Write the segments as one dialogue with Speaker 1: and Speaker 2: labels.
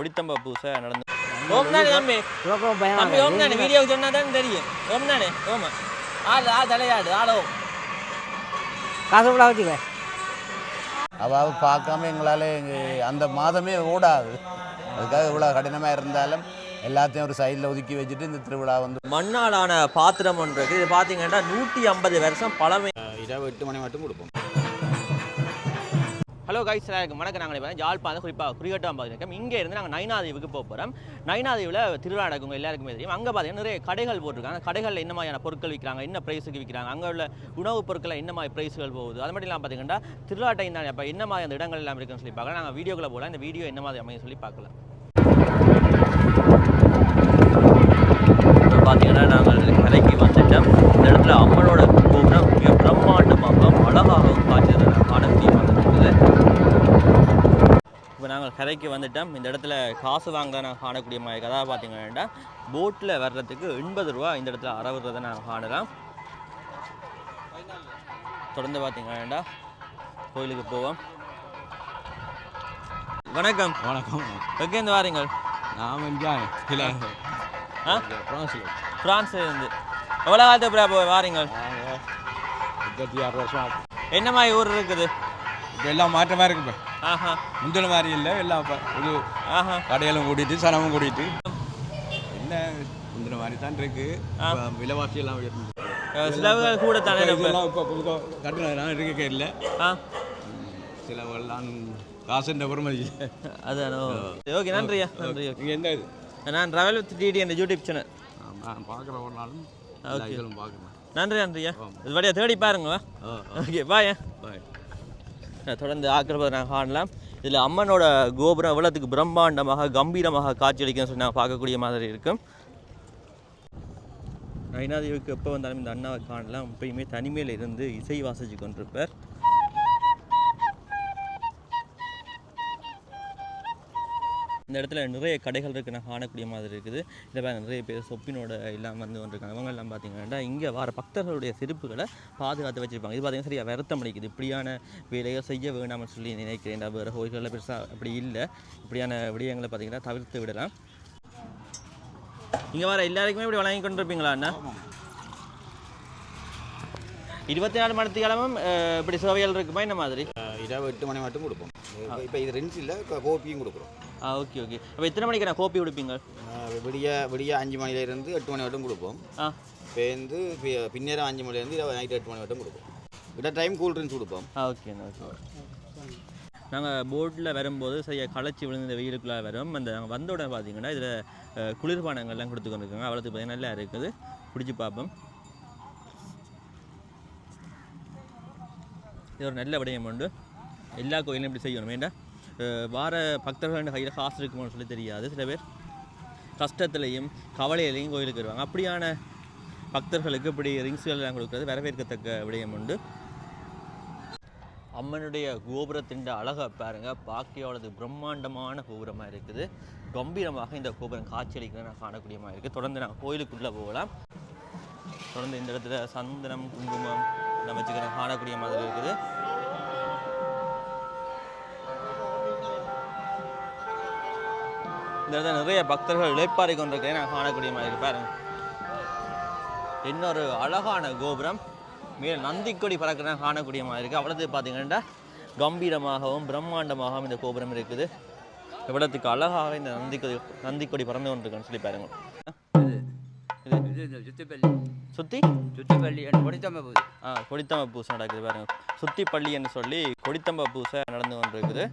Speaker 1: கொடித்தம்ப பூசை நடந்து ஓம் தானே தம்பி. ஓம் தானே. வீடியோ சொன்னா தான் தெரியும். ஓம் தானே. ஓமா. ஆள் ஆ தலையாடு. ஆளோ
Speaker 2: காசு கூட வச்சுக்க.
Speaker 3: அதாவது பார்க்காம எங்களால் அந்த மாதமே ஓடாது. அதுக்காக இவ்வளோ கடினமாக இருந்தாலும் எல்லாத்தையும் ஒரு சைடில் ஒதுக்கி வச்சுட்டு இந்த திருவிழா வந்து
Speaker 1: மண்ணாலான பாத்திரம் ஒன்று இருக்கு இது பார்த்தீங்கன்னா நூற்றி ஐம்பது வருஷம் பழமை
Speaker 3: இரவு எட்டு மணி மட்டும் கொடுப்போம்.
Speaker 1: ஹலோ கைஸ் எல்லாருக்கும் வணக்கம். நாங்கள் இப்போ ஜாழ்ப்பாணம் குறிப்பாக குறிகட்டம் பார்த்துருக்கோம் இங்கே இருந்து நாங்கள் நைனாதீவுக்கு போக போகிறோம் நைனாதீவில் திருவிழா நடக்கும் எல்லாருக்குமே தெரியும். அங்கே பார்த்தீங்கன்னா நிறைய கடைகள் போட்டிருக்காங்க. கடைகளில் என்ன மாதிரியான பொருட்கள் விற்கிறாங்க என்ன ப்ரைஸுக்கு விற்கிறாங்க அங்கே உள்ள உணவுப் பொருட்களை என்ன மாதிரி ப்ரைஸுகள் போகுது அது மட்டும் இல்லாமல் பார்த்தீங்கன்னா திருவிழா டைம் தான் இப்போ என்ன மாதிரி அந்த இடங்கள் எல்லாம் இருக்குன்னு சொல்லி பார்க்கலாம். நாங்கள் வீடியோக்குள்ள போகலாம். இந்த வீடியோ என்ன மாதிரி அமையும் சொல்லி பார்க்கலாம். பார்த்தீங்கன்னா நாங்கள் கடைக்கு வந்துட்டோம். இந்த இடத்துல கரைக்கு வந்துட்டோம் இந்த இடத்துல காசு வாங்க நாங்கள் காணக்கூடிய மாதிரி கதா பார்த்தீங்கன்னா போட்டில் வர்றதுக்கு எண்பது ரூபா இந்த இடத்துல அறவுறதை நாங்கள் காணலாம் தொடர்ந்து பார்த்தீங்கன்னா கோயிலுக்கு போவோம். வணக்கம்.
Speaker 4: வணக்கம்.
Speaker 1: எங்கேருந்து வாரீங்க?
Speaker 4: நான் இங்கே இல்லை.
Speaker 1: ஆ?
Speaker 4: ஃப்ரான்ஸில்
Speaker 1: ஃப்ரான்ஸ்ல இருந்து எவ்வளோ காலத்து வாரீங்க?
Speaker 4: நாங்கள் முப்பத்தி ஆறு வருஷம்
Speaker 1: என்ன மாதிரி ஊர் இருக்குது?
Speaker 4: இப்போ எல்லாம் மாற்றமாக இருக்கு இப்போ.
Speaker 1: ஆஹா.
Speaker 4: முந்தின மாதிரி இல்லை எல்லாம் இப்போ இது
Speaker 1: ஆஹா.
Speaker 4: கடையெல்லாம் கூட்டிட்டு சனமும் கூட்டிட்டு என்ன முந்தின மாதிரி தான் இருக்கு. விலைவாசி எல்லாம் உயர்ந்து
Speaker 1: செலவுகள் கூட தானே நம்ம
Speaker 4: இப்போ கொஞ்சம் கட்டணம் இருக்க இல்லை
Speaker 1: ஆ.
Speaker 4: சிலவெல்லாம் காசுன்ற பொறுமதி
Speaker 1: அதானோ ஓகே நன்றியா நன்றி
Speaker 4: நீங்கள் எந்த இது?
Speaker 1: நான் ட்ராவல் வித் டிடி என்ற யூடியூப் சேனல்
Speaker 4: நான் பார்க்குற ஒரு நாளும். பார்க்குறேன்.
Speaker 1: நன்றி நன்றியா இது வழியாக தேடி பாருங்க ஓகே பாய்
Speaker 4: பாய்
Speaker 1: தொடர்ந்து ஆக்கிரபதை நாங்கள் காணலாம். இதில் அம்மனோட கோபுரம் எவ்வளோத்துக்கு பிரம்மாண்டமாக கம்பீரமாக காட்சியளிக்கும்னு சொல்லி நாங்கள் பார்க்கக்கூடிய மாதிரி இருக்கும். நைனாதேவிக்கு எப்போ வந்தாலும் இந்த அண்ணாவை காணலாம். எப்பயுமே தனிமையில் இருந்து இசை வாசிச்சு கொண்டிருப்பார். இந்த இடத்துல நிறைய கடைகள் இருக்குது நான் காணக்கூடிய மாதிரி இருக்குது. இதில் பாருங்க நிறைய பேர் சொப்பினோட எல்லாம் வந்து வந்துருக்காங்க. இவங்க எல்லாம் பார்த்தீங்கன்னா இங்கே வர பக்தர்களுடைய செருப்புகளை பாதுகாத்து வச்சிருப்பாங்க. இது பார்த்தீங்கன்னா சரியாக வருத்தம் அடிக்குது இப்படியான வேலையை செய்ய வேண்டாம்னு சொல்லி நினைக்கிறேன். வேறு கோயில்களில் பெருசாக அப்படி இல்லை. இப்படியான விடயங்களை பார்த்தீங்கன்னா தவிர்த்து விடலாம். இங்கே வர எல்லாருக்குமே இப்படி வழங்கி கொண்டிருப்பீங்களா அண்ணா? இருபத்தி நாலு மணி காலமும் இப்படி சேவைகள் இருக்குமா இந்த மாதிரி?
Speaker 3: இரவு எட்டு மணி மட்டும் கொடுப்போம். இப்போ இது ரெண்டு இல்லை கோப்பியும் கொடுக்குறோம்.
Speaker 1: Okay okay. அப்போ எத்தனை மணிக்கு நான் கோப்பி கொடுப்பீங்க
Speaker 3: விடிய விடிய அஞ்சு மணிலேருந்து எட்டு மணி மட்டும் கொடுப்போம்.
Speaker 1: ஆ.
Speaker 3: பேருந்து பின்னேரம் அஞ்சு மணிலேருந்து இரவு நைட்டு எட்டு மணி மட்டும் கொடுப்போம். விட டைம் கூல் ட்ரிங்க்ஸ் கொடுப்போம்.
Speaker 1: ஆ ஓகே ஓகே நாங்கள் போட்டில் வரும்போது சரியாக களைச்சி விழுந்து இந்த வெயிலுக்குள்ளே வரும். அந்த நாங்கள் வந்த உடனே பார்த்தீங்கன்னா இதில் குளிர்பானங்கள்லாம் கொடுத்து கொண்டிருக்காங்க அவ்வளோத்துக்கு பார்த்தீங்கன்னா நல்லா இருக்குது. பிடிச்சி பார்ப்போம் இது ஒரு நல்ல விடயம் உண்டு. எல்லா கோயிலும் இப்படி செய்யணும். அஹ் வார பக்தர்கள் கையில் காசு இருக்குமான்னு சொல்லி தெரியாது. சில பேர் கஷ்டத்துலையும் கவலையிலையும் கோயிலுக்கு வருவாங்க. அப்படியான பக்தர்களுக்கு இப்படி ரிங்ஸ்கள் எல்லாம் கொடுக்குறது வரவேற்கத்தக்க விடயம் உண்டு. அம்மனுடைய கோபுரத்தின் அழகை பாருங்கள் பாக்கியோடது பிரம்மாண்டமான கோபுரமாக இருக்குது. கம்பீரமாக இந்த கோபுரம் காட்சியளிக்கிறத நான் காணக்கூடியமாக இருக்குது தொடர்ந்து நான் கோயிலுக்குள்ளே போகலாம். தொடர்ந்து இந்த இடத்துல சந்தனம் குங்குமம் நம்ம வச்சுக்கிற காணக்கூடிய மாதிரி இருக்குது. இந்த நிறைய பக்தர்கள் இழைப்பாறை கொண்டிருக்கிறேன் நான் காணக்கூடிய மாதிரி இருக்கு. பாருங்க. இன்னொரு அழகான கோபுரம். மேலே நந்திக்கொடி பறக்கிற காணக்கூடிய மாதிரி இருக்குது அவ்வளோது பார்த்தீங்கன்னா கம்பீரமாகவும் பிரம்மாண்டமாகவும் இந்த கோபுரம் இருக்குது. எவ்வளோத்துக்கு அழகாக இந்த நந்திக்கொடி நந்திக்கொடி பறந்து கொண்டிருக்குன்னு சொல்லி பாருங்க.
Speaker 5: சுத்திப்பள்ளி.
Speaker 1: சுத்தி?
Speaker 5: சுத்திப்பள்ளி என்று படித்தம்ப போகுது
Speaker 1: ஆ கொடித்தம்ப பூசை நடக்குது பாருங்க. சுத்தி பள்ளி என்று சொல்லி கொடித்தம்ப பூசை நடந்து கொண்டிருக்குது.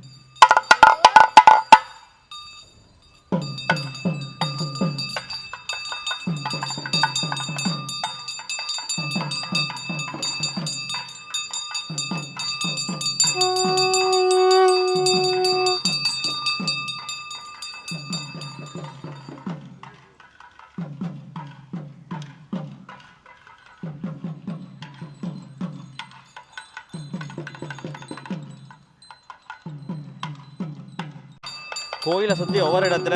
Speaker 1: கோயிலை சுற்றி ஒவ்வொரு இடத்துல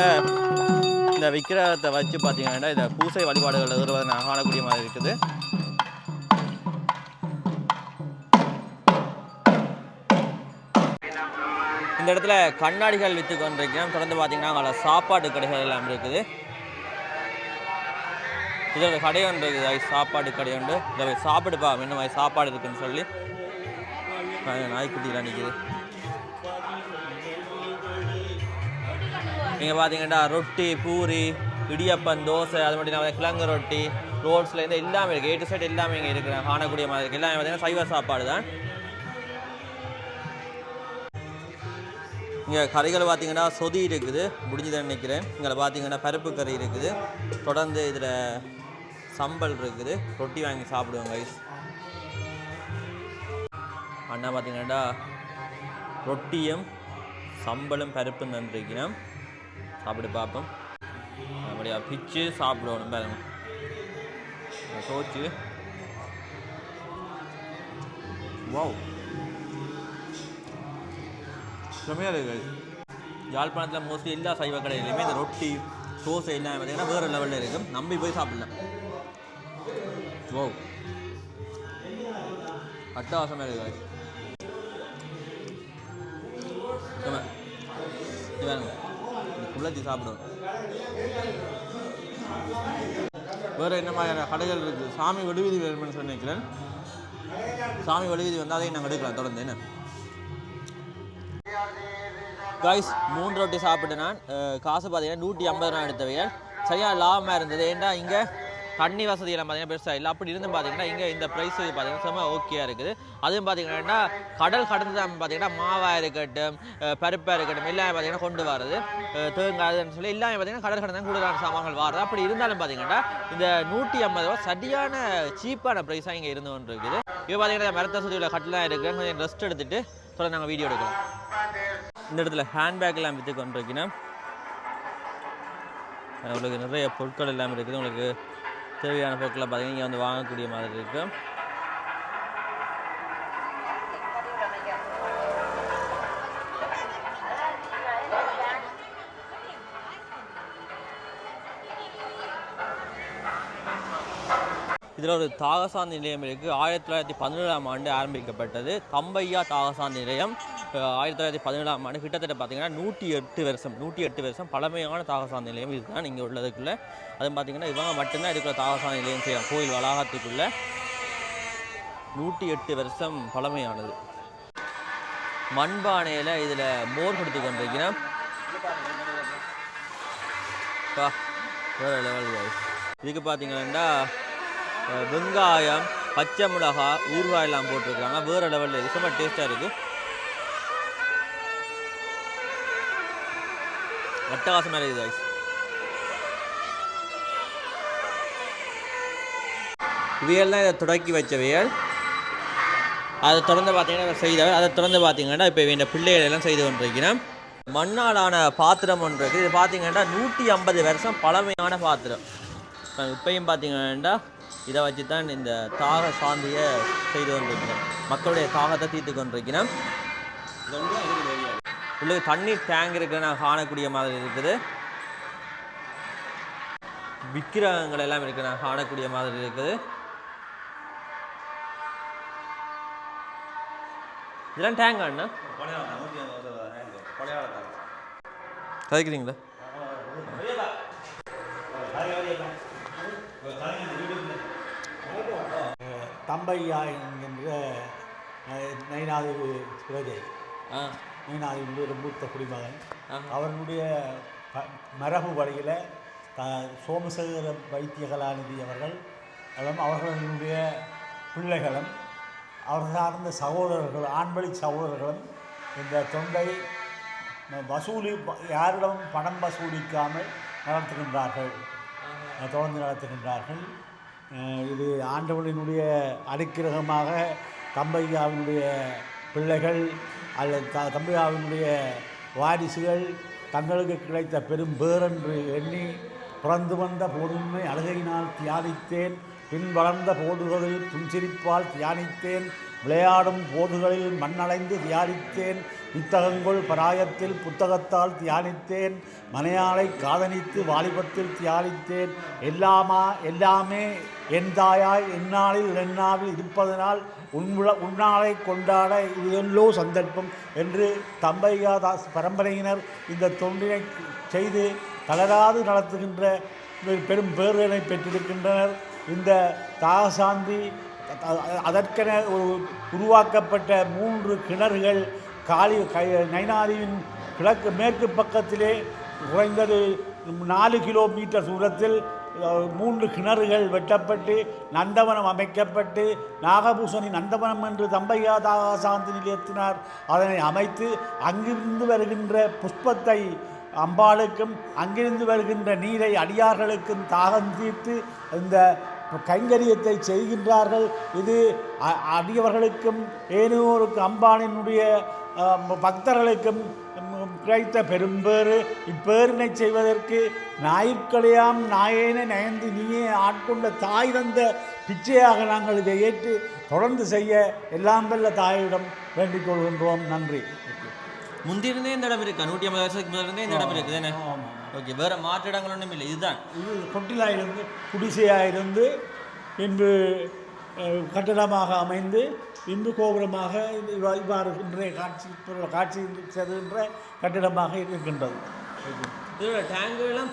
Speaker 1: இந்த விக்கிரகத்தை வச்சு பார்த்தீங்கன்னா இந்த பூசை வழிபாடுகள் எதிர்வதை நான் காணக்கூடிய மாதிரி இருக்குது. இந்த இடத்துல கண்ணாடிகள் விற்று கொண்டிருக்கிறோம். தொடர்ந்து பார்த்தீங்கன்னா அங்கே சாப்பாடு கடைகள் எல்லாம் இருக்குது. இதோட கடை ஒன்று இருக்குது. சாப்பாடு கடை உண்டு இதை சாப்பிடுப்பா. இன்னும் ஐ சாப்பாடு இருக்குன்னு சொல்லி. நாய்க்குட்டியில் நாய்க்குட்டிலாம் நிற்கிது நீங்கள் பார்த்தீங்கன்னா ரொட்டி பூரி இடியப்பம் தோசை அது மட்டும் இல்லாமல் கிழங்கு ரொட்டி ரோட்ஸில் எல்லாமே இருக்குது ஏ டு சைடு எல்லாமே இங்கே இருக்கிற காணக்கூடிய மாதிரி இருக்குது எல்லாமே பார்த்தீங்கன்னா சைவ சாப்பாடு தான். இங்கே கறிகள் பார்த்தீங்கன்னா சொதி இருக்குது. முடிஞ்சுதான் நினைக்கிறேன். இங்கே பார்த்தீங்கன்னா பருப்பு கறி இருக்குது. தொடர்ந்து இதில் சம்பல் இருக்குது. ரொட்டி வாங்கி சாப்பிடுவோம் கைஸ் அண்ணா பார்த்தீங்கன்னா ரொட்டியும் சம்பலும் பருப்பும் தந்திருக்கிறேன் சாப்பிட்டு பார்ப்போம். அப்படியா பிச்சு சாப்பிடணும் பாருங்க சோச்சு. வாவ் செம்மையாக இருக்குது யாழ்ப்பாணத்தில் மோஸ்ட்லி எல்லா சைவ கடையிலையுமே இந்த ரொட்டி தோசை எல்லாம் பார்த்தீங்கன்னா வேறு லெவலில் இருக்கும் நம்பி போய் சாப்பிடலாம் ஓ அட்டகாசமாக இருக்குது இது வேணுங்க இது சாப்பிடும். வேறு என்ன மாதிரியான கடைகள் இருக்குது சாமி வடிவீதி வேணும்னு சொல்லி நினைக்கிறேன் சாமி வடிவீதி வந்தால் அதையும் நாங்கள் எடுக்கலாம். தொடர்ந்து என்ன? காய்ஸ் மூன்று ரொட்டி சாப்பிட்டு நான். காசு பார்த்தீங்கன்னா நூற்றி ஐம்பது ரூபா எடுத்தவையல் சரியாக லாபமாக இருந்தது. ஏன்டா இங்கே தண்ணி வசதியெல்லாம் பார்த்தீங்கன்னா பெருசாக இல்லை. அப்படி இருந்தும் பார்த்தீங்கன்னா இங்கே இந்த ப்ரைஸ் பார்த்தீங்கன்னா செம்ம ஓகேயாக இருக்குது. அதுவும் பார்த்தீங்கன்னா கடல் கடந்து தான் பார்த்தீங்கன்னா மாவாக இருக்கட்டும் பருப்பாக இருக்கட்டும் எல்லாமே பார்த்தீங்கன்னா கொண்டு வரது தேங்காதுன்னு சொல்லி எல்லாமே பார்த்தீங்கன்னா கடல் கடந்து தான் கூடுதலான சாமான்கள் வரது அப்படி இருந்தாலும் பார்த்தீங்கன்னா இந்த நூற்றி ஐம்பது ரூபா சரியான சீப்பான ப்ரைஸாக இங்கே இருந்து கொண்டு இருக்குது இப்போ பார்த்தீங்கன்னா மரத்தை சுற்றி உள்ள கட்டெலாம் இருக்குது கொஞ்சம் ரெஸ்ட் எடுத்துட்டு தொடர்ந்து நாங்கள் வீடியோ எடுக்கலாம். இந்த இடத்துல ஹேண்ட்பேக்லாம் விற்று கொண்டிருக்கணும் உங்களுக்கு நிறைய பொருட்கள் எல்லாம் இருக்குது. உங்களுக்கு தேவையான பொருட்களை பார்த்தீங்கன்னா இங்கே வந்து வாங்கக்கூடிய மாதிரி இருக்குது இதில் ஒரு தாகசான் நிலையம் இருக்குது ஆயிரத்தி தொள்ளாயிரத்தி பதினேழாம் ஆண்டு ஆரம்பிக்கப்பட்டது. தம்பையா தாகசான் நிலையம். ஆயிரத்தி தொள்ளாயிரத்தி பதினேழாம் ஆண்டு கிட்டத்தட்ட பார்த்தீங்கன்னா நூற்றி எட்டு வருஷம் நூற்றி எட்டு வருஷம் பழமையான தாகசாந்த நிலையம் இதுதான் இங்கே உள்ளதுக்குள்ளே அதுவும் பார்த்தீங்கன்னா இவங்க மட்டும்தான் இதுக்குள்ள தாகசாந்த நிலையம் செய்யலாம் கோயில் வளாகத்துக்குள்ளே நூற்றி எட்டு வருஷம் பழமையானது. மண்பானையில் இதில் மோர் கொடுத்து கொண்டிருக்கிறேன். வேறு லெவல் இதுக்கு பார்த்தீங்கன்னா வெங்காயம் பச்சை மிளகா ஊறுகாய் எல்லாம் போட்டிருக்காங்க வேறு லெவலில் இருக்குது செம்ம டேஸ்ட்டாக இருக்குது அட்டகாசமாக இருக்குது guys. இவையெல்லாம் இதை தொடக்கி வச்சவையல் அதை தொடர்ந்து பார்த்தீங்கன்னா இவர் செய்தவர். அதை தொடர்ந்து பார்த்தீங்கன்னா இப்போ இந்த பிள்ளைகள் எல்லாம் செய்து கொண்டிருக்கிறேன் மண்ணாலான பாத்திரம் ஒன்று இருக்குது இது பார்த்தீங்கன்னா நூற்றி ஐம்பது வருஷம் பழமையான பாத்திரம். இப்பையும் இப்பயும் பார்த்தீங்கன்னா இதை வச்சு தான் இந்த தாக சாந்தியை செய்து கொண்டிருக்கிறேன் மக்களுடைய தாகத்தை தீர்த்து கொண்டிருக்கிறேன் உள்ள தண்ணீர் டேங்க் இருக்கிற நான் காணக்கூடிய மாதிரி இருக்குது. விக்கிரகங்கள் எல்லாம் இருக்கு நான் காணக்கூடிய மாதிரி இருக்குது. இதெல்லாம் டேங்க் அண்ணா கதைக்கிறீங்களா
Speaker 6: தம்பையா என்கின்ற அஹ், நயினாதி பிரஜை.
Speaker 1: ஆ.
Speaker 6: நயினாதியினுடைய ஒரு மூத்த குடிமகன். அவர்களுடைய மரபு வழியில் த சோமசேகர வைத்திய கலாநிதி அவர்கள் அவர்களுடைய பிள்ளைகளும் அவர் சார்ந்த சகோதரர்கள் ஆண்வழி சகோதரர்களும் இந்த தொண்டை வசூலி யாரிடம் பணம் வசூலிக்காமல் நடத்துகின்றார்கள். தொடர்ந்து நடத்துகின்றார்கள். இது ஆண்டவனினுடைய அனுக்கிரகமாக தம்பையாவினுடைய பிள்ளைகள் அல்லது த தம்பியாவினுடைய வாரிசுகள் தங்களுக்கு கிடைத்த பெரும் பேரென்று எண்ணி பிறந்து வந்த போதுமை அழுகையினால் தியானித்தேன். பின் வளர்ந்த போதுகளில் புன்சிரிப்பால் தியானித்தேன். விளையாடும் போதுகளில் மண்ணடைந்து தியானித்தேன் புத்தகங்கள் பராயத்தில் புத்தகத்தால் தியானித்தேன். மனையாளை காதனித்து வாலிபத்தில் தியானித்தேன். எல்லாமா எல்லாமே என் தாயாய் எந்நாளில் என்னாவில் இருப்பதனால் உன்விழ உன்னாலை கொண்டாட இதெல்லோ சந்தர்ப்பம் என்று தம்பையா தாஸ் பரம்பரையினர் இந்த தொண்டினை செய்து தளராது நடத்துகின்ற பெரும் பேர்களை பெற்றிருக்கின்றனர். இந்த தாகசாந்தி அதற்கென ஒரு உருவாக்கப்பட்ட மூன்று கிணறுகள் காளி கை நைனாரியின் கிழக்கு மேற்கு பக்கத்திலே குறைந்தது நாலு கிலோமீட்டர் தூரத்தில் மூன்று கிணறுகள் வெட்டப்பட்டு நந்தவனம் அமைக்கப்பட்டு நாகபூஷணி நந்தவனம் என்று தம்பையா தாசாந்தி நிலையத்தினார். அதனை அமைத்து அங்கிருந்து வருகின்ற புஷ்பத்தை அம்பாளுக்கும் அங்கிருந்து வருகின்ற நீரை அடியார்களுக்கும் தாகம் தீர்த்து இந்த கைங்கரியத்தை செய்கின்றார்கள். இது அ- அடியவர்களுக்கும் ஏனோருக்கு அம்பானினுடைய பக்தர்களுக்கும் ம், கிடைத்த பெரும்பேறு இப்பேரினை செய்வதற்கு நாயிற்களையாம் நாயேன நயந்து நீயே ஆட்கொண்ட தாய் தந்த பிச்சையாக நாங்கள் இதை ஏற்று தொடர்ந்து செய்ய எல்லாம் வல்ல தாயிடம் வேண்டிக் கொள்கின்றோம். நன்றி.
Speaker 1: முந்திருந்தே இந்த இடம் இருக்கு. நூற்றி ஐம்பது வருஷத்துக்கு முதல்ல இருந்தே இந்த இடம் இருக்குது தானே ஓகே வேற மாற்று இடங்கள் ஒன்றும் இல்லை. இதுதான்.
Speaker 6: இது இருந்து பின்பு அஹ், கட்டடமாக அமைந்து பின்பு கோபுரமாக இவ்வாறு இன்றைய காட்சி காட்சி செல்கின்ற கட்டிடமாக இருக்கின்றது.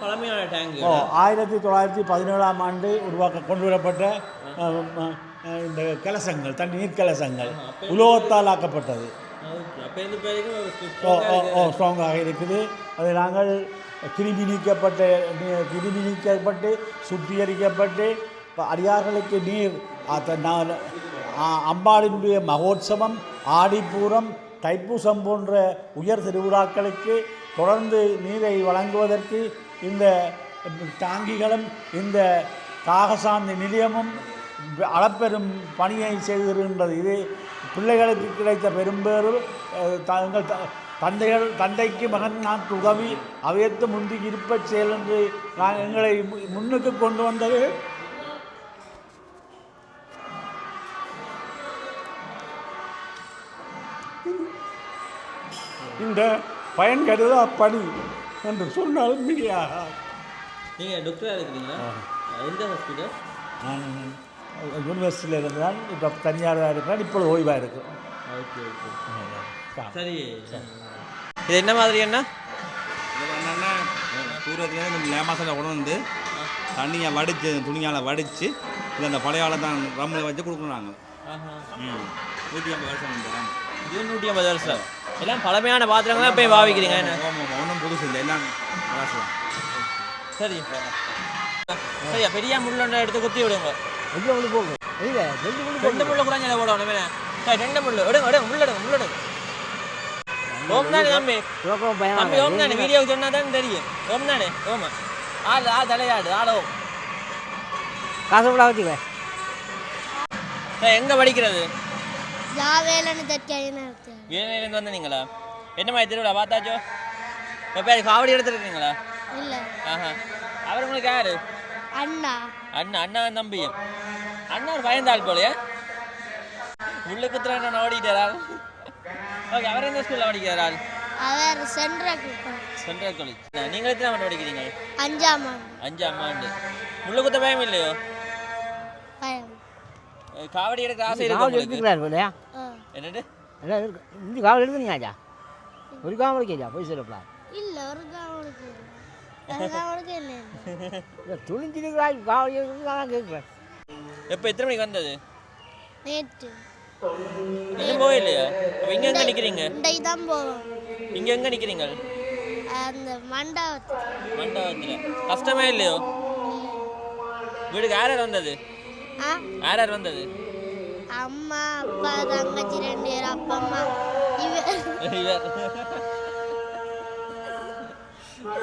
Speaker 1: பழமையான டேங்கு
Speaker 6: ஓ ஆயிரத்தி தொள்ளாயிரத்தி பதினேழாம் ஆண்டு உருவாக்க கொண்டு வரப்பட்ட இந்த கலசங்கள் தண்ணீர் கலசங்கள் உலோகத்தால் ஆக்கப்பட்டது. ஓ ஓ ஓ ஸ்ட்ராங்காக இருக்குது. அதை நாங்கள் கிருமி நீக்கப்பட்ட கிருமி நீக்கப்பட்டு சுத்திகரிக்கப்பட்டு அடியார்களுக்கு நீர் அம்பாளினுடைய மகோத்சவம் ஆடிப்பூரம் தைப்பூசம் போன்ற உயர் திருவிழாக்களுக்கு தொடர்ந்து நீரை வழங்குவதற்கு இந்த தாங்கிகளும் இந்த காகசாந்தி நிலையமும் அளப்பெரும் பணியை செய்திருக்கின்றது. இது பிள்ளைகளுக்கு கிடைத்த பெரும்பேறு தங்கள் தந்தைகள் தந்தைக்கு மகன் நாட்டு உதவி அவையத்து முந்தி இருப்பச் செயல் என்று நான் எங்களை மு- முன்னுக்கு கொண்டு வந்தது. இந்த பயன் கருதா பணி என்று சொன்னாலும் மிகையாக
Speaker 1: நீங்கள் டாக்டராக இருக்கிறீங்களா? எந்த ஹாஸ்பிட்டல்
Speaker 6: நான் யூனிவர்சிட்டியில் இருந்தால் இப்போ தனியாராக இருக்கிறேன் இப்பொழுது ஓய்வாக இருக்கு
Speaker 1: ஓகே ஓகே சரி. இது என்ன மாதிரி என்ன
Speaker 4: என்னன்னா சூரத்துலேருந்து இந்த லேமாசில் கொண்டு வந்து தண்ணியை வடித்து துணியால் வடித்து இது அந்த பழைய தான் ரம்மில் வச்சு கொடுக்கணும் நாங்கள் ம். நூற்றி ஐம்பது வருஷம்
Speaker 1: இது நூற்றி ஐம்பது வருஷம். எல்லாம் பழமையான பாத்திரங்கள் தான் போய் பாவிக்கிறீங்க என்ன?
Speaker 4: ஒன்றும் புதுசு இல்லை. எல்லாம்.
Speaker 1: சரி சரியா? பெரிய முள்ளொன்றை எடுத்து குத்தி விடுங்க.
Speaker 2: எங்கே ஒன்று போகும் இல்லை ரெண்டு மணி
Speaker 1: ரெண்டு முள்ள கூட இங்கே போடணும் என்ன? சரி ரெண்டு முள்ளு. எடுங்க எடுங்க முள்ளெடுங்க முள்ளெடுங்க ஓம் தானே தம்பி. தம்பி ஓம் தானே வீடியோவுக்கு சொன்னா தானே தெரியும் ஓம். தானே ஓமா ஆள் ஆள் தலையாடு ஆள் ஓம்
Speaker 2: காசு கூட வச்சுக்க.
Speaker 1: சரி எங்கே படிக்கிறது? வீரநிலையிலேருந்து வந்தீங்களா என்ன மாதிரி திருவிழா பார்த்தாச்சோ? எப்போ காவடி எடுத்துருக்கீங்களா
Speaker 7: இல்லை
Speaker 1: ஆஹா அவர் உங்களுக்கு யாரு
Speaker 7: அண்ணா
Speaker 1: அண்ணா அண்ணா தம்பியும் அண்ணா ஒரு பயந்தாள் போலயே உள்ள குத்துற அண்ணன் ஓடிட்டாரா ஓகே அவர் எந்த ஸ்கூலில் படிக்கிறார்
Speaker 7: அவர் சென்ட்ரல்
Speaker 1: சென்ட்ரல் காலேஜ் நீங்கள் எத்தனை ஆண்டு படிக்கிறீங்க
Speaker 7: அஞ்சாம் ஆண்டு
Speaker 1: அஞ்சாம் ஆண்டு முள்ள குத்த பயம் இல்லையோ காவடி எடுக்க ஆசை உங்களுக்கு?
Speaker 2: எடுத்துக்கிறாரு இல்லையா.
Speaker 1: என்னது?
Speaker 2: எல்லாம் இருக்கு இந்த காவல் எடுத்துனீங்களாச்சா ஒரு காவல் கேட்டா போய் சொல்லப்பா
Speaker 7: இல்லை ஒரு இல்லை
Speaker 2: துணிஞ்சிருக்கிறாய் காவல் எடுத்து நான் கேட்குறேன்
Speaker 1: எப்போ எத்தனை மணிக்கு வந்தது?
Speaker 7: நேற்று
Speaker 1: இன்னும் போயில்லையா அப்போ இங்கே எங்கே நிற்கிறீங்க
Speaker 7: இன்றைக்கு தான் போவோம்.
Speaker 1: இங்கே எங்கே நிற்கிறீங்க
Speaker 7: அந்த மண்டபத்துக்கு
Speaker 1: மண்டபத்தில். கஷ்டமே இல்லையோ? வீட்டுக்கு யார் யார் வந்தது? யார் யார் வந்தது?
Speaker 7: அம்மா அப்பா தங்கச்சி ரெண்டு பேர் அப்பா அம்மா. இவர்
Speaker 1: இவர்.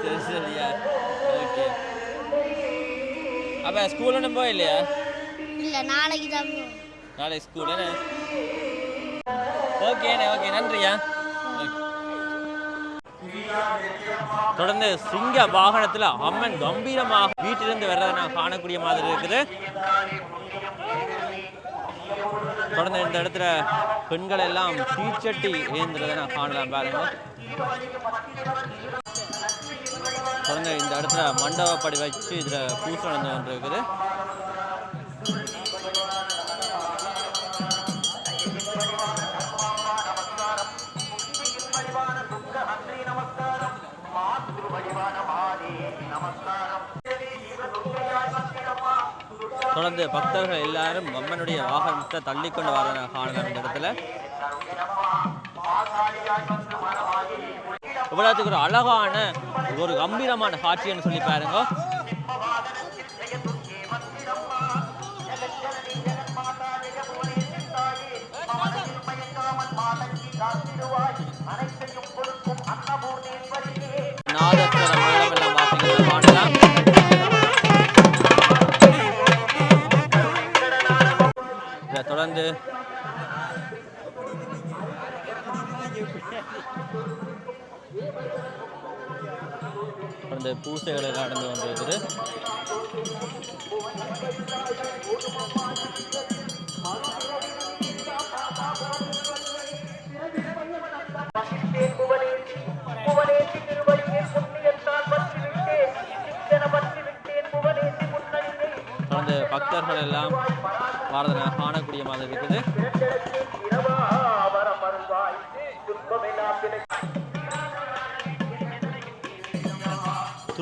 Speaker 1: சரி சரியா ஓகே. அப்போ ஸ்கூல் ஒன்றும் போயில்லையா
Speaker 7: இல்லை நாளைக்கு தான் போவோம்
Speaker 1: நாளை ஸ்கூல் என்ன? ஓகேண்ணே ஓகே. நன்றியா தொடர்ந்து சிங்க வாகனத்தில் அம்மன் கம்பீரமாக வீட்டிலிருந்து வர்றதை நான் காணக்கூடிய மாதிரி இருக்குது. தொடர்ந்து இந்த இடத்துல பெண்கள் எல்லாம் தீச்சட்டி ஏந்துறதை நான் காணலாம் பாருங்க. தொடர்ந்து இந்த இடத்துல மண்டபப்படி வச்சு இதில் பூசை நடந்து இருக்குது. தொடர்ந்து பக்தர்கள் எல்லாரும் அம்மனுடைய வாகனத்தை தள்ளிக்கொண்டு வர காணலாம் இந்த இடத்துல. இவ்வளவுக்கு ஒரு அழகான ஒரு கம்பீரமான காட்சின்னு சொல்லி பாருங்க. நாதஸ்வரம்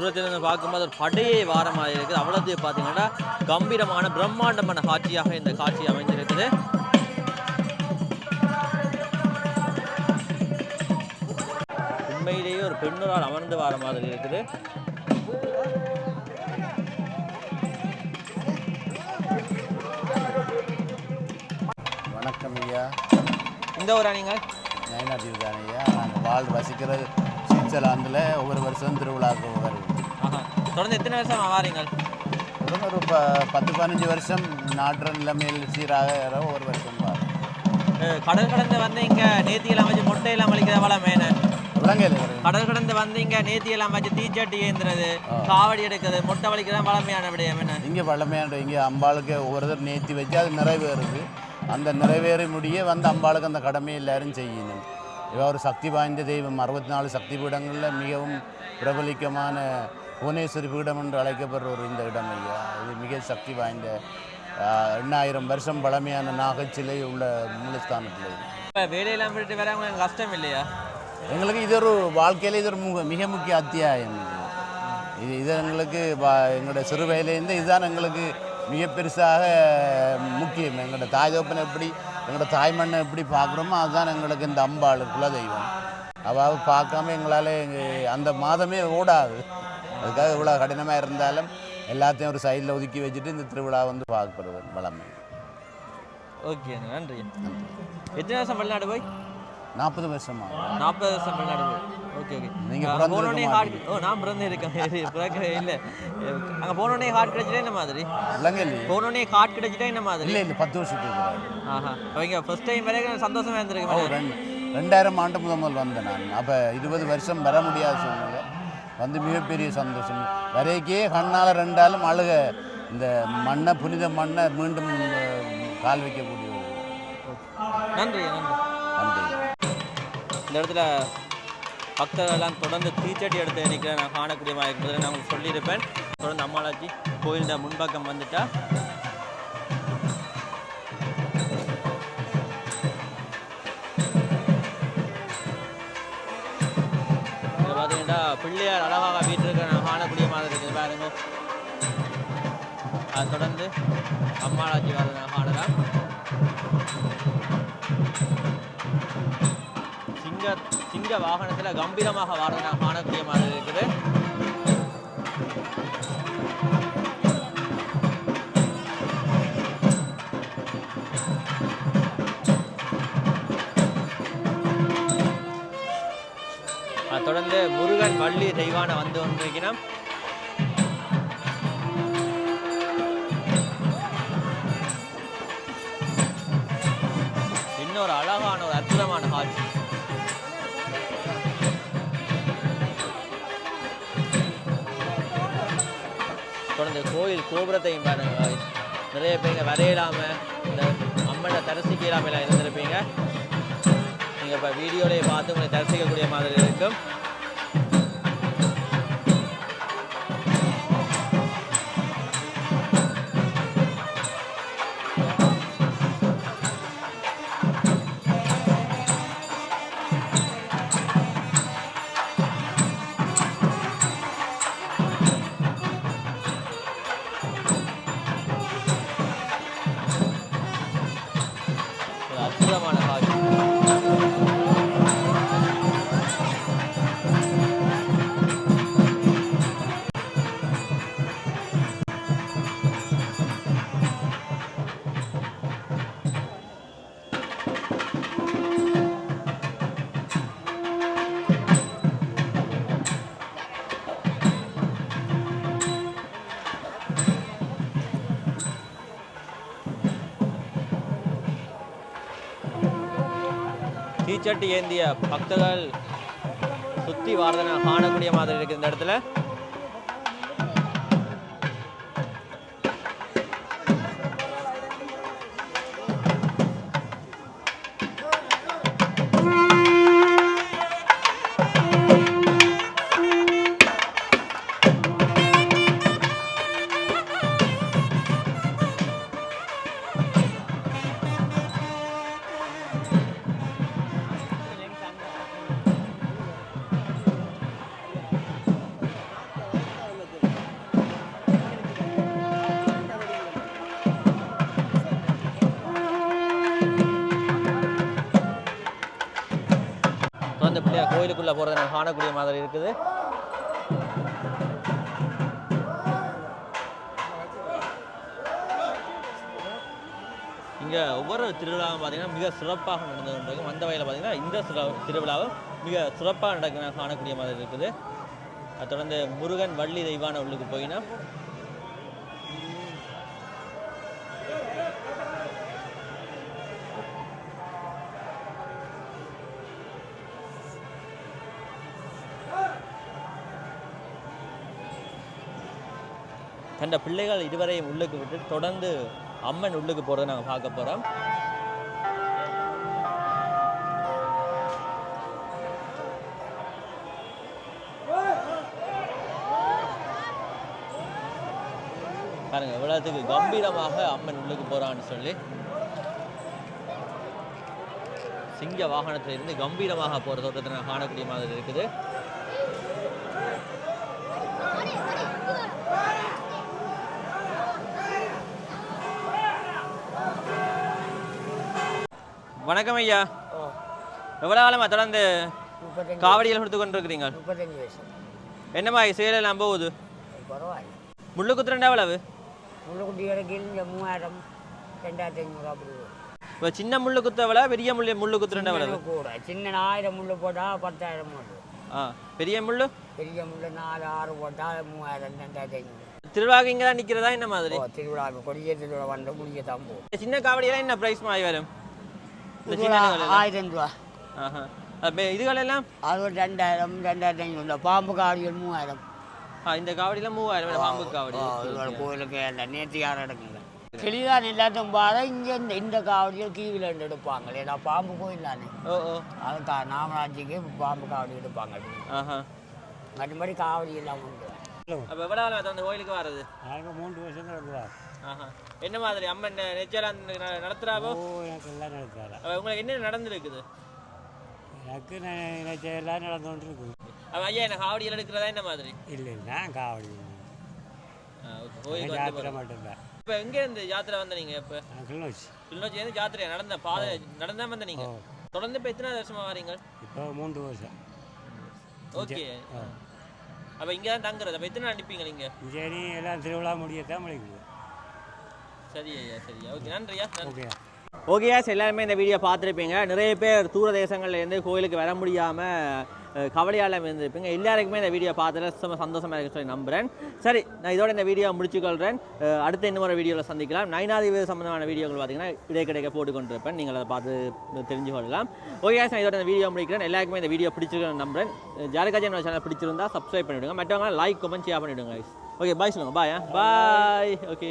Speaker 1: தூரத்திலிருந்து பார்க்கும்போது ஒரு படையே வார மாதிரி இருக்குது. அவ்வளோத்தையும் பார்த்தீங்கன்னா கம்பீரமான பிரம்மாண்டமான காட்சியாக இந்த காட்சி அமைஞ்சிருக்குது உண்மையிலேயே ஒரு பெண்ணொரால் அமர்ந்து வார மாதிரி இருக்குது.
Speaker 3: வணக்கம் ஐயா.
Speaker 1: இந்த ஊரா நீங்கள்
Speaker 3: நயனா தீவு தானே ஐயா. நாங்கள் வாழ் வசிக்கிறது சுவிட்சர்லாந்தில் ஒவ்வொரு வருஷம் திருவிழாக்கு வருவோம்
Speaker 1: தொடர்ந்து எத்தனை வருஷமா வாரீங்க
Speaker 3: அப்புறம் ஒரு ப பத்து பதினஞ்சு வருஷம் நாட்டுற நிலைமையில் சீராக ஒரு வருஷம் வரும்
Speaker 1: கடல் கடந்து வந்து இங்கே நேத்தியெல்லாம் வச்சு முட்டையெல்லாம் வலிக்கிற வள மேனு கடல் கடந்து வந்து இங்கே நேத்தியெல்லாம் வச்சு தீச்சட்டி ஏந்துறது காவடி எடுக்கிறது முட்டை வலிக்கிறது வளமையான விடயம் என்ன?
Speaker 3: இங்கே வளமையான இங்கே அம்பாளுக்கு ஒவ்வொருத்தர் நேர்த்தி வச்சு அது நிறைவேறுது. அந்த நிறைவேறி முடிய வந்து அம்பாளுக்கு அந்த கடமையை எல்லாரும் செய்யணும். இவ ஒரு சக்தி வாய்ந்த தெய்வம். அறுபத்தி நாலு சக்தி பீடங்களில் மிகவும் பிரபலிக்கமான புவனேஸ்வரி பீடம் என்று அழைக்கப்படுற ஒரு இந்த இடம் ஐயா. இது மிக சக்தி வாய்ந்த எண்ணாயிரம் வருஷம் பழமையான நாகச்சிலை உள்ள மூலஸ்தானத்தில்.
Speaker 1: இப்போ வேலையெல்லாம் விட்டுட்டு வரவங்க எனக்கு கஷ்டம் இல்லையா?
Speaker 3: எங்களுக்கு இது ஒரு வாழ்க்கையில் இது ஒரு முக- மிக முக்கிய அத்தியாயம் இது. இது எங்களுக்கு எங்களோட சிறு வயதிலேருந்து இதுதான் எங்களுக்கு மிக பெருசாக முக்கியம். எங்களோட தாய் தகப்பனை எப்படி எங்களோட தாய் மண்ணை எப்படி பார்க்குறோமோ அதுதான் எங்களுக்கு இந்த அம்பாள் குலதெய்வம். அவாவை பார்க்காம எங்களால் எங்க- அந்த மாதமே ஓடாது. அதுக்காக இவ்வளோ கடினமாக இருந்தாலும் எல்லாத்தையும் ஒரு சைடில் ஒதுக்கி வச்சுட்டு இந்த திருவிழா வந்து பார்க்கப்படுவது வளமை.
Speaker 1: ஓகே நன்றி. எத்தனை வருஷம் வெளிநாடு போய்?
Speaker 3: நாற்பது வருஷமா?
Speaker 1: நாற்பது வருஷம் வெளிநாடு ஓகே ஓகே.
Speaker 3: நீங்க
Speaker 1: அங்க
Speaker 3: பிறந்திருக்க
Speaker 1: போனோடனே ஹார்ட். ஓ நான் பிறந்து இருக்கேன். பிறக்க இல்லை. அங்கே போனோடனே ஹார்ட் கிடைச்சிட்டா என்ன மாதிரி?
Speaker 3: இலங்கையில்
Speaker 1: போனோடனே ஹார்ட் கிடைச்சிட்டா என்ன மாதிரி?
Speaker 3: இல்லை இல்லை பத்து வருஷத்துக்கு
Speaker 1: ஆஹா. அவங்க ஃபர்ஸ்ட் டைம் வரைக்கும் சந்தோஷமா
Speaker 3: ஓ
Speaker 1: இருந்திருக்கு
Speaker 3: ரெண்டு ரெண்டாயிரம் ஆண்டு முதல் முதல் வந்தேன் நான். அப்போ இருபது வருஷம் வர முடியாத சூழ்நிலை. வந்து மிகப்பெரிய சந்தோஷம். வரைக்கே கண்ணால் ரெண்டாலும் அழுக. இந்த மண்ணை புனித மண்ணை மீண்டும் கால் வைக்கக்கூடிய
Speaker 1: நன்றி நன்றி.
Speaker 3: நன்றி.
Speaker 1: இந்த இடத்துல பக்தர்கள் எல்லாம் தொடர்ந்து தீச்சட்டி எடுத்து நிற்கிற நான் காணக்கூடிய மாதிரி இருக்கும்போது நான் உங்களுக்கு சொல்லியிருப்பேன். தொடர்ந்து அம்மாளாச்சி கோயில் முன்பக்கம் வந்துட்டா. பிள்ளையார் அழகாக வீட்டிற்கு நான் காணக்கூடிய மாதிரி இருக்குது பாருங்க. அதை தொடர்ந்து அம்மாளாச்சி வரதை நான் காணலாம் சிங்க சிங்க வாகனத்தில் கம்பீரமாக வாரதை நான் காணக்கூடிய மாதிரி இருக்குது. வந்து முருகன் வள்ளி தெய்வான வந்து கொண்டிருக்கிறோம் இன்னொரு அழகான ஒரு அற்புதமான காட்சி. தொடர்ந்து கோயில் கோபுரத்தையும் பாருங்க நிறைய பேர் வரையலாம இந்த அம்மன் அம்மனை தரிசிக்க இல்லாமல் இருந்திருப்பீங்க. நீங்கள் இப்போ வீடியோலேயே பார்த்து உங்களை தரிசிக்கக்கூடிய மாதிரி இருக்கும். தீச்சட்டி ஏந்திய பக்தர்கள் சுற்றி வாரதனை காணக்கூடிய மாதிரி இருக்குது இந்த இடத்துல. இங்கே ஒவ்வொரு திருவிழாவும் பார்த்தீங்கன்னா மிக சிறப்பாக நடந்து கொண்டிருக்கும். அந்த வகையில் பார்த்திங்கன்னா இந்த திருவிழாவும் மிக சிறப்பாக நடக்க காணக்கூடிய மாதிரி இருக்குது. அதை தொடர்ந்து முருகன் வள்ளி தெய்வான உள்ளுக்கு போயினா. தன்னை பிள்ளைகள் இருவரையும் உள்ளுக்கு விட்டு தொடர்ந்து அம்மன் உள்ளுக்கு போகிறத நாங்கள் பார்க்க போகிறோம் பாருங்க இவ்வளவுத்துக்கு கம்பீரமாக அம்மன் உள்ளுக்கு போறான்னு சொல்லி. சிங்க வாகனத்துல இருந்து கம்பீரமாக போற தோட்டத்தை நான் காணக்கூடிய மாதிரி இருக்குது. வணக்கம் ஐயா. எவ்வளோ காலமா தொடர்ந்து காவடியில் கொடுத்து கொண்டு இருக்கிறீங்க
Speaker 2: முப்பத்தஞ்சு வயசு.
Speaker 1: என்னம்மா செயலெல்லாம் போகுது?
Speaker 2: பரவாயில்ல.
Speaker 1: முள்ளு குத்துறண்டா எவ்வளவு?
Speaker 2: மூவாயிரம் ரெண்டாயிரத்தி ஐநூறு அப்படி வரும்.
Speaker 1: இப்போ சின்ன முள்ளு குத்த எவ்வளவு பெரிய முள்ளு முள்ளு குத்துறண்டா எவ்வளவு?
Speaker 2: கூட. சின்ன ஆயிரம் முள்ளு போட்டால் பத்தாயிரம் போட்டு
Speaker 1: ஆ பெரிய முள்ளு?
Speaker 2: பெரிய முள்ளு நாலு ஆறு போட்டால் மூவாயிரம் ரெண்டாயிரத்தி ஐநூறு.
Speaker 1: திருவிழாக்கு இங்கே தான் நிற்கிறதா என்ன மாதிரி?
Speaker 2: திருவிழா கொடிய திருவிழா வந்து முடிய தான் போகும்
Speaker 1: சின்ன காவடியெல்லாம் என்ன ப்ரைஸ் மாதிரி வரும் இந்த சின்ன
Speaker 2: திருவிழா
Speaker 1: இதுகளெல்லாம்?
Speaker 2: ஆயிரம் ரூபா.
Speaker 1: இதுகளெல்லாம்?
Speaker 2: அது ஒரு ரெண்டாயிரம் ரெண்டாயிரத்தி ஐநூறு. இந்த பாம்பு காவடிகள் மூவாயிரம்.
Speaker 1: ஆ இந்த காவடியில் மூவாயிரம் பாம்பு காவடி.
Speaker 2: கோயிலுக்கு இல்லை நேற்று யாரும் எடுக்கல கிளிதான் எல்லாத்தையும் பாரு. இங்கே இந்த இந்த காவடியில் கீவில் எடுப்பாங்க ஏன்னா பாம்பு கோயில் தானே.
Speaker 1: ஓ ஓ.
Speaker 2: அது கா நாமராட்சிக்கு பாம்பு காவடி எடுப்பாங்க.
Speaker 1: ஆஹா.
Speaker 2: மற்றபடி காவடி எல்லாம் உண்டு.
Speaker 1: அப்போ எவ்வளோ அந்த கோயிலுக்கு வர்றது?
Speaker 6: மூன்று வருஷம்
Speaker 1: என்ன மாதிரி அம்மன் நெச்சலாம் நடத்துகிறாவோ
Speaker 6: ஓ எனக்கு எல்லாம் நடத்தாரா
Speaker 1: அப்போ உங்களுக்கு என்ன நடந்துருக்குது?
Speaker 6: எனக்கு எல்லாம் நடந்துகிட்டு இருக்குது
Speaker 1: அப்போ ஐயா என்ன காவடியில் எடுக்கிறதா என்ன மாதிரி?
Speaker 6: இல்லை நான் காவடி ஜாத்திரை மட்டும்தான்.
Speaker 1: இப்போ எங்கே இருந்து யாத்திரை வந்த நீங்கள் இப்போ?
Speaker 6: கிளிநொச்சி.
Speaker 1: கிளிநொச்சியிலேருந்து யாத்திரை நடந்த பாதை நடந்தா வந்த நீங்கள். தொடர்ந்து இப்போ எத்தனை வருஷமா வரீங்க?
Speaker 6: இப்போ மூன்று வருஷம்.
Speaker 1: ஓகே. அப்போ இங்கே தான் தங்குறது. அப்போ எத்தனை நிற்பீங்க நீங்கள்
Speaker 6: சரி எல்லாம் திருவிழா முடியத்தான் முடிக்குது.
Speaker 1: சரி ஐயா சரியா. ஓகே நன்றியா நன்றி.
Speaker 6: ஓகே
Speaker 1: ஓகே யாஸ் எல்லாருமே இந்த வீடியோ பார்த்துருப்பீங்க. நிறைய பேர் தூர தேசங்கள்லேருந்து கோயிலுக்கு வர முடியாமல் கவலையால் இருந்திருப்பீங்க எல்லாருக்குமே இந்த வீடியோ பார்த்துல ரொம்ப சந்தோஷமாக இருக்குன்னு சொல்லி நம்புகிறேன் சரி நான் இதோட இந்த வீடியோ முடிச்சுக்கொள்கிறேன் அடுத்த இன்னும் ஒரு வீடியோவில் சந்திக்கலாம். நைனாதிவு சம்பந்தமான வீடியோக்கள் பார்த்தீங்கன்னா இடைக்கிடைக்க போட்டுக்கொண்டிருப்பேன். நீங்கள் அதை பார்த்து தெரிஞ்சு கொள்ளலாம் ஓகே guys, நான் இதோட இந்த வீடியோ முடிக்கிறேன். எல்லாருக்குமே இந்த வீடியோ பிடிச்சிருக்கேன் நம்புறேன். ஜாரகாஜன் என்னோட சேனல் பிடிச்சிருந்தா சப்ஸ்கிரைப் பண்ணிவிடுங்க மற்றவங்க லைக் கமெண்ட் ஷேர் பண்ணிவிடுங்க ஓகே பாய் சொல்லுங்கள் பாய் பாய் ஓகே.